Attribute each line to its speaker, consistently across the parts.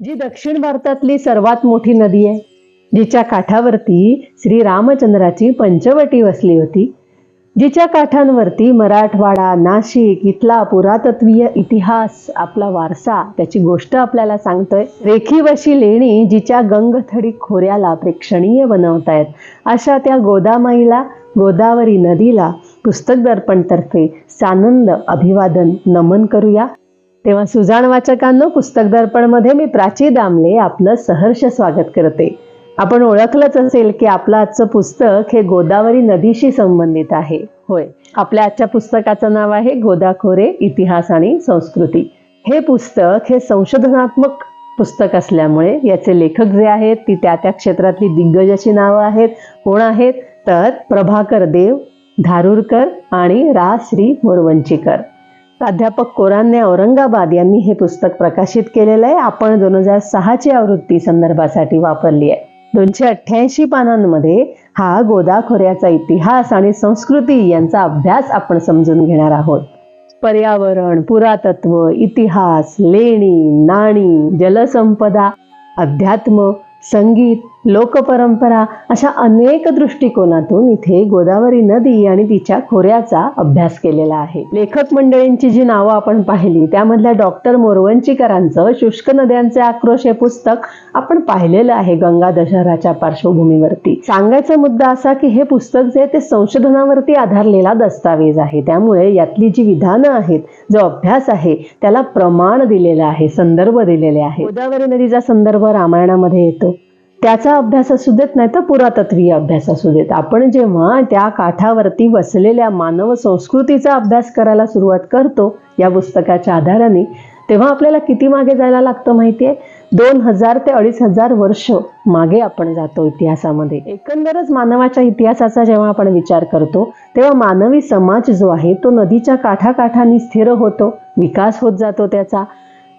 Speaker 1: जी दक्षिण भारतातली सर्वात मोठी नदी आहे जिच्या काठावरती श्री रामचंद्राची पंचवटी वसली होती जिच्या काठांवरती मराठवाडा नाशिक इथला पुरातत्वीय इतिहास आपला वारसा त्याची गोष्ट आपल्याला सांगतोय. रेखीवशी लेणी जिच्या गंगथडी खोऱ्याला प्रेक्षणीय बनवतायत. अशा त्या गोदामाईला गोदावरी नदीला पुस्तक दर्पणतर्फे सानंद अभिवादन नमन करूया. तेव्हा सुजाण वाचकांनो पुस्तक दर्पणमध्ये मी प्राची दामले आपलं सहर्ष स्वागत करते. आपण ओळखलंच असेल की आपलं आजचं पुस्तक हे गोदावरी नदीशी संबंधित आहे. होय. आपल्या आजच्या पुस्तकाचं नाव आहे गोदाखोरे इतिहास आणि संस्कृती. हे पुस्तक हे संशोधनात्मक पुस्तक असल्यामुळे याचे लेखक जे आहेत ती त्या त्या क्षेत्रातली दिग्गज अशी नावं आहेत. कोण आहेत? तर प्रभाकर देव धारूरकर आणि रा श्री मोरवंचीकर. प्राध्यापक कोरांने औरंगाबाद यांनी हे पुस्तक प्रकाशित केलेलं आहे. आपण दोन हजार सहाची आवृत्ती संदर्भासाठी वापरली आहे. दोनशे अठ्ठ्याऐंशी पानांमध्ये हा गोदाखोऱ्याचा इतिहास आणि संस्कृती यांचा अभ्यास आपण समजून घेणार आहोत. पर्यावरण पुरातत्व इतिहास लेणी नाणी जलसंपदा अध्यात्म संगीत लोकपरंपरा अशा अनेक दृष्टिकोनातून इथे गोदावरी नदी आणि तिच्या खोऱ्याचा अभ्यास केलेला आहे. लेखक मंडळींची जी नावं आपण पाहिली त्यामधल्या डॉक्टर मोरवंचीकरांचं शुष्क नद्यांचे आक्रोश हे पुस्तक आपण पाहिलेलं आहे गंगा दशहराच्या पार्श्वभूमीवरती. सांगायचा मुद्दा असा की हे पुस्तक जे ते संशोधनावरती आधारलेला दस्तावेज आहे. त्यामुळे यातली जी विधानं आहेत जो अभ्यास आहे त्याला प्रमाण दिलेलं आहे संदर्भ दिलेले आहे. गोदावरी नदीचा संदर्भ रामायणामध्ये येतो. त्याचा अभ्यास असू देत नाही तर पुरातत्वीय अभ्यास असू देत. आपण जेव्हा त्या काठावरती वसलेल्या मानव संस्कृतीचा अभ्यास करायला सुरुवात करतो या पुस्तकाच्या आधाराने तेव्हा आपल्याला किती मागे जायला लागतं माहिती आहे दोन हजार ते अडीच हजार वर्ष मागे आपण जातो इतिहासामध्ये. एकंदरच मानवाच्या इतिहासाचा जेव्हा आपण विचार करतो तेव्हा मानवी समाज जो आहे तो नदीच्या काठाकाठांनी स्थिर होतो विकास होत जातो त्याचा.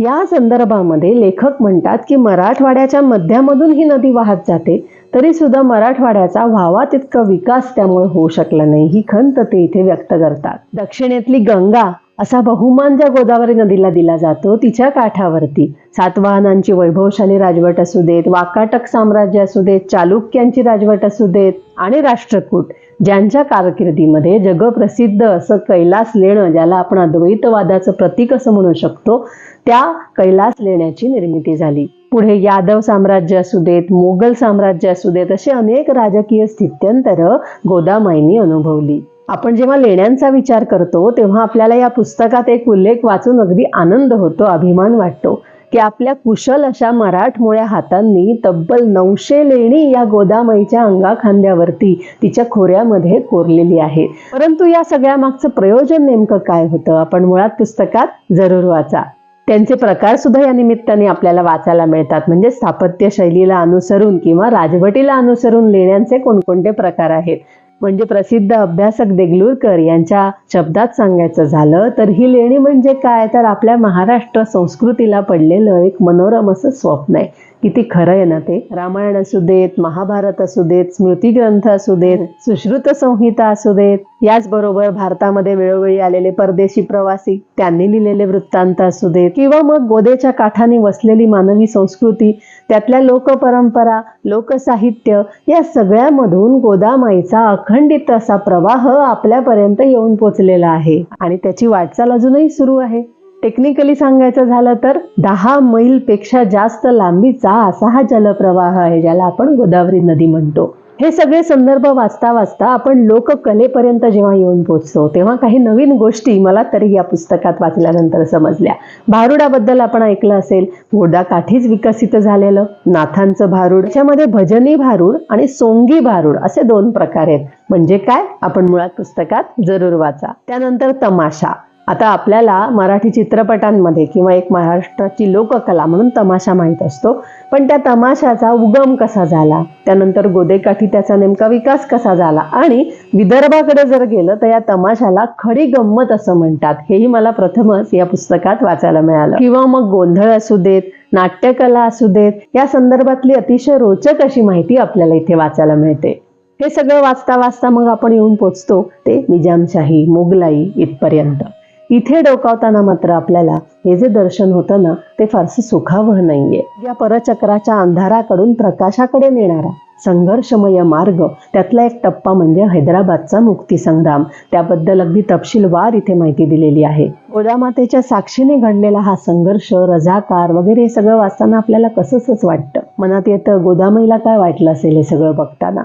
Speaker 1: या संदर्भामध्ये लेखक म्हणतात की मराठवाड्याच्या मध्यामधून ही नदी वाहत जाते तरी सुद्धा मराठवाड्याचा व्हावा तितका विकास त्यामुळे होऊ शकला नाही ही खंत ते इथे व्यक्त करतात. दक्षिणेतली गंगा असा बहुमान ज्या गोदावरी नदीला दिला जातो तिच्या काठावरती. सातवाहनांची वैभवशाली राजवट असू देत वाकाटक साम्राज्य असू देत चालुक्यांची राजवट असू देत आणि राष्ट्रकूट. ज्यांच्या कारकिर्दीमध्ये जगप्रसिद्ध असं कैलास लेणं ज्याला आपण अद्वैतवादाचं प्रतीक असं म्हणू शकतो त्या कैलास लेण्याची निर्मिती झाली. पुढे यादव साम्राज्य असू देत मोगल साम्राज्य असू देत असे अनेक राजकीय स्थित्यंतर गोदामाईंनी अनुभवली. आपण जेव्हा लेण्यांचा विचार करतो तेव्हा आपल्याला या पुस्तकात एक उल्लेख वाचून अगदी आनंद होतो अभिमान वाटतो. की आपल्या कुशल अशा मराठमोळ्या हातांनी तब्बल नऊशे लेणी या गोदामाईच्या अंगाखांद्यावरती तिच्या खोऱ्यामध्ये कोरलेली आहे. परंतु या सगळ्या मागचं प्रयोजन नेमकं काय होतं? आपण मुळात पुस्तकात जरूर वाचा. त्यांचे प्रकार सुद्धा या निमित्ताने आपल्याला वाचायला मिळतात. म्हणजे स्थापत्य शैलीला अनुसरून किंवा राजवटीला अनुसरून लेण्यांचे कोणकोणते प्रकार आहेत? म्हणजे प्रसिद्ध अभ्यासक देगलूरकर यांच्या शब्दात सांगायचं झालं तर ही लेणी म्हणजे काय? तर आपल्या महाराष्ट्र संस्कृतीला पडलेलं एक मनोरम असं स्वप्न आहे. किती खरं आहे ना ते. रामायण असू देत महाभारत असू देत स्मृतिग्रंथ असू देत सुश्रुत संहिता असू देत याचबरोबर भारतामध्ये वेळोवेळी आलेले परदेशी प्रवासी त्यांनी लिहिलेले वृत्तांत असू देत किंवा मग गोदेच्या काठाने वसलेली मानवी संस्कृती त्यातल्या लोकपरंपरा लोकसाहित्य या सगळ्यामधून गोदामाईचा अखंडित असा प्रवाह आपल्यापर्यंत येऊन पोचलेला आहे. आणि त्याची वाटचाल अजूनही सुरू आहे. टेक्निकली सांगायचं झालं तर दहा मैलपेक्षा जास्त लांबीचा असा हा जलप्रवाह आहे ज्याला आपण गोदावरी नदी म्हणतो. हे सगळे संदर्भ वाचता वाचता आपण लोककलेपर्यंत जेव्हा येऊन पोचतो तेव्हा काही नवीन गोष्टी मला तरी या पुस्तकात वाचल्यानंतर समजल्या. भारुडाबद्दल आपण ऐकलं असेल गोदाकाठीच विकसित झालेलं नाथांचं भारूड त्याच्यामध्ये भजनी भारूड आणि सोंगी भारूड असे दोन प्रकार आहेत. म्हणजे काय? आपण मुळात पुस्तकात जरूर वाचा. त्यानंतर तमाशा. आता आपल्याला मराठी चित्रपटांमध्ये किंवा एक महाराष्ट्राची लोककला म्हणून तमाशा माहीत असतो. पण त्या तमाशाचा उगम कसा झाला? त्यानंतर गोदेकाठी त्याचा नेमका विकास कसा झाला? आणि विदर्भाकडे जर गेलं तर या तमाशाला खडी गंमत असं म्हणतात. हेही मला प्रथमच या पुस्तकात वाचायला मिळालं. किंवा मग गोंधळ असू देत नाट्यकला असू देत या संदर्भातली अतिशय रोचक अशी माहिती आपल्याला इथे वाचायला मिळते. हे सगळं वाचता वाचता मग आपण येऊन पोचतो ते निजामशाही मोगलाई इथपर्यंत. इथे डोकावताना मात्र आपल्याला हे जे दर्शन होतं ना ते फारसं सुखावह नाहीये. या परचक्राच्या अंधाराकडून प्रकाशाकडे नेणारा संघर्षमय मार्ग त्यातला एक टप्पा म्हणजे हैदराबादचा मुक्तीसंग्राम त्याबद्दल अगदी तपशीलवार इथे माहिती दिलेली आहे. गोदामातेच्या साक्षीने घडलेला हा संघर्ष रजाकार वगैरे हे सगळं वाचताना आपल्याला कसंच वाटतं? मनात येतं गोदामाईला काय वाटलं असेल हे सगळं बघताना?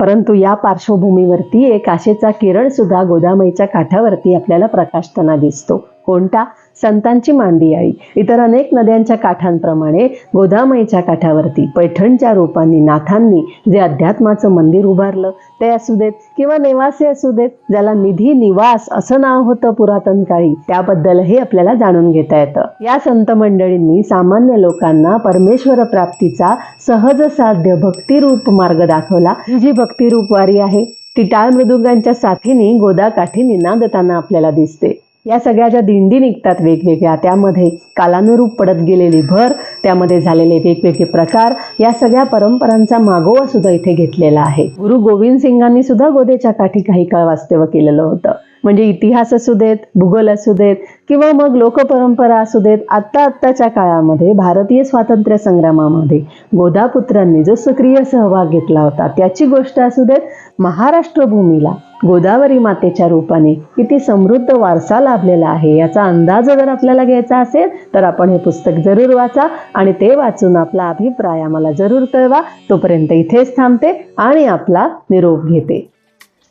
Speaker 1: परंतु या पार्श्वभूमीवरती एक आशेचा किरण सुद्धा गोदामाईच्या काठावरती आपल्याला प्रकाशताना दिसतो. कोणता? संतांची मांडी आई. इतर अनेक नद्यांच्या काठांप्रमाणे गोदामाईच्या काठावरती पैठणच्या रूपांनी नाथांनी जे अध्यात्माचं मंदिर उभारलं ते असू देत किंवा नेवासे असू देत ज्याला निधी निवास असं नाव होतं पुरातन काळी त्याबद्दलही आपल्याला जाणून घेता येतं. या संत मंडळींनी सामान्य लोकांना परमेश्वर प्राप्तीचा सहज साध्य भक्तिरूप मार्ग दाखवला. ही जी भक्तिरूप वारी आहे ती टाळ मृदुंगांच्या साथीने गोदाकाठी निनादताना आपल्याला दिसते. या सगळ्या ज्या दिंडी निघतात वेगवेगळ्या त्यामध्ये कालानुरूप पडत गेलेली भर त्यामध्ये झालेले वेगवेगळे प्रकार या सगळ्या परंपरांचा मागोवा सुद्धा इथे घेतलेला आहे. गुरु गोविंद सिंगांनी सुद्धा गोदेच्या काठी काही काळ वास्तव्य केलेलं होतं. म्हणजे इतिहास असू देत भूगोल असू देत किंवा मग लोकपरंपरा असू देत आत्ता आत्ताच्या काळामध्ये भारतीय स्वातंत्र्य संग्रामामध्ये गोदापुत्रांनी जो सक्रिय सहभाग घेतला होता त्याची गोष्ट असू देत महाराष्ट्र भूमीला गोदावरी मातेच्या रूपाने किती समृद्ध वारसा लाभलेला आहे याचा अंदाज जर आपल्याला घ्यायचा असेल तर आपण हे पुस्तक जरूर वाचा आणि ते वाचून आपला अभिप्राय आम्हाला जरूर कळवा. तोपर्यंत इथेच थांबते आणि आपला निरोप घेते.